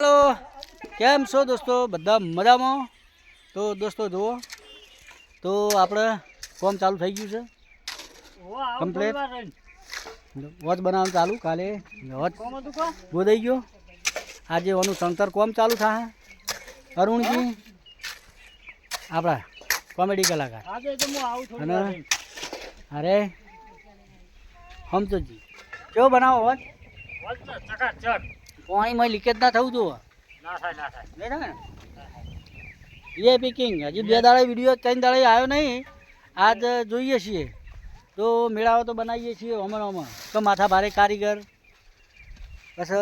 Hello. કેમ છો દોસ્તો? બધા મજામાં? તો દોસ્તો જુઓ. તો આપણે કોમ ચાલુ થઈ ગયું છે. કમ્પ્લેટ વોચ બનાવવાનું ચાલુ. કાલે વોચ ગોદાઈ ગયો. આજે ઓનું સંતર કોમ ચાલુ થાય અરુણજી આપણા કોમેડી કલાકાર. અને અરે હમતોજી કેવો બનાવો વોચ. પાણીમાં લીકેજ ના થવું જોઈએ. નહીં થાય ને? એ પિકિંગ હજી બે દાડે વીડિયો ત્રણ દાડે આવ્યો નહીં. આજ જોઈએ છીએ. તો મેળાવો તો બનાવીએ છીએ હમણાં હમણાં. તો માથા ભારે કારીગર. બસ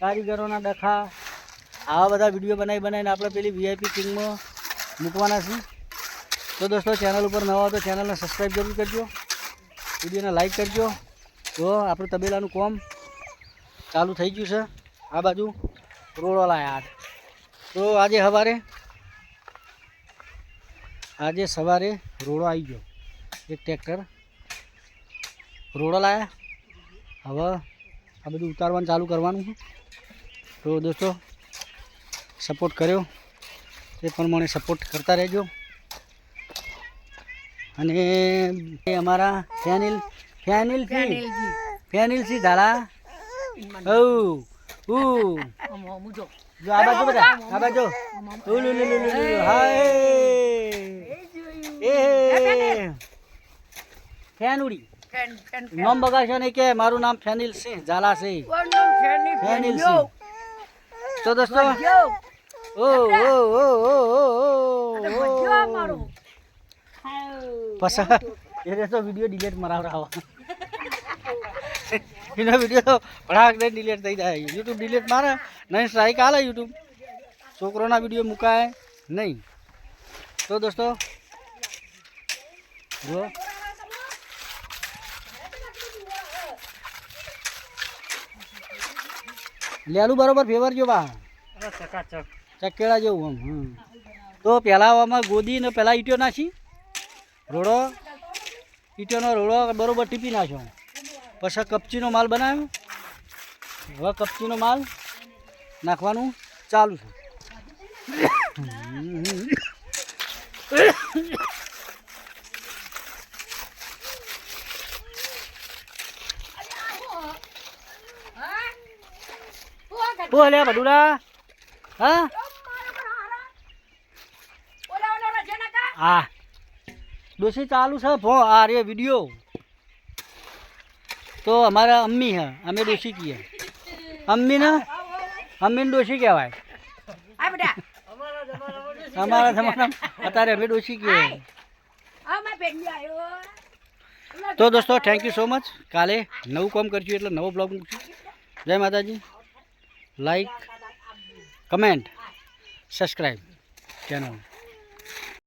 કારીગરોના ડખા. આવા બધા વીડિયો બનાવી બનાવીને આપણે પેલી વીઆઈપી કિંગમાં મૂકવાના છીએ. તો દોસ્તો ચેનલ ઉપર નવા તો ચેનલને સબસ્ક્રાઈબ જરૂર કરજો. વિડીયોને લાઈક કરજો. જો આપણું તબેલાનું કોમ ચાલુ થઈ ગયું છે. આ બાજુ રોડો લાયા. તો આજે સવારે આજે સવારે રોડો આવી ગયો. એક ટ્રેક્ટર રોડો લાયા. હવે આ બધું ઉતારવાનું ચાલુ કરવાનું છે. તો દોસ્તો સપોર્ટ કર્યો. તે પ્રમાણે સપોર્ટ કરતા રહેજો. અને એ અમારા ફેનિલ ફેનિલ ફેનિલ સી ઝાલા ઓ ઉ જો આ બાજુ બધા આ બાજુ ઉલુ લુ લુ લુ લુ હાય એ ફેનુડી નામ બગાડશો નહીં કે મારું નામ ફેનિલ સિંહ ઝાલા ફેનિલ સિંહ તો દોસ્તો ઓ ઓ ઓ ઓ ઓ ઓ પસા એને તો વીડિયો ડિલીટ મરાવરાવો એનો વીડિયો તો ભડાક દઈને ડિલીટ થઈ જાય. યુટ્યુબ ડિલીટ મારે નહીં સ્ટ્રાઇક આલે યુટ્યુબ છોકરોના વીડિયો મુકાય નહીં. તો દોસ્તો જો લેલું બરોબર ફેવર જો બા. ચકેડા જેવું આમ હમ. તો પહેલાં આમાં ગોદી ને પહેલાં ઈટ્યો નાખી રોડો. ઈટોનો રોડો બરોબર ટીપી નાખ્યો. પછી કપચીનો માલ બનાવ્યો? હવે કપચીનો માલ નાખવાનું ચાલુ છે. હલે ભડુડા. હા? હા. ડોસી ચાલુ છે, ભો, આ રે વીડિયો તો અમારા અમ્મી હા અમે ડોશી કહીએ અમ્મી ને અમ્મી ડોશી કહેવાય. અમારા જમાના અત્યારે અમે ડોસી કહીએ તો દોસ્તો થેન્ક યુ સો મચ કાલે નવું કામ કરશું એટલે નવો બ્લોગ મૂકશું. જય માતાજી. Like comment subscribe channel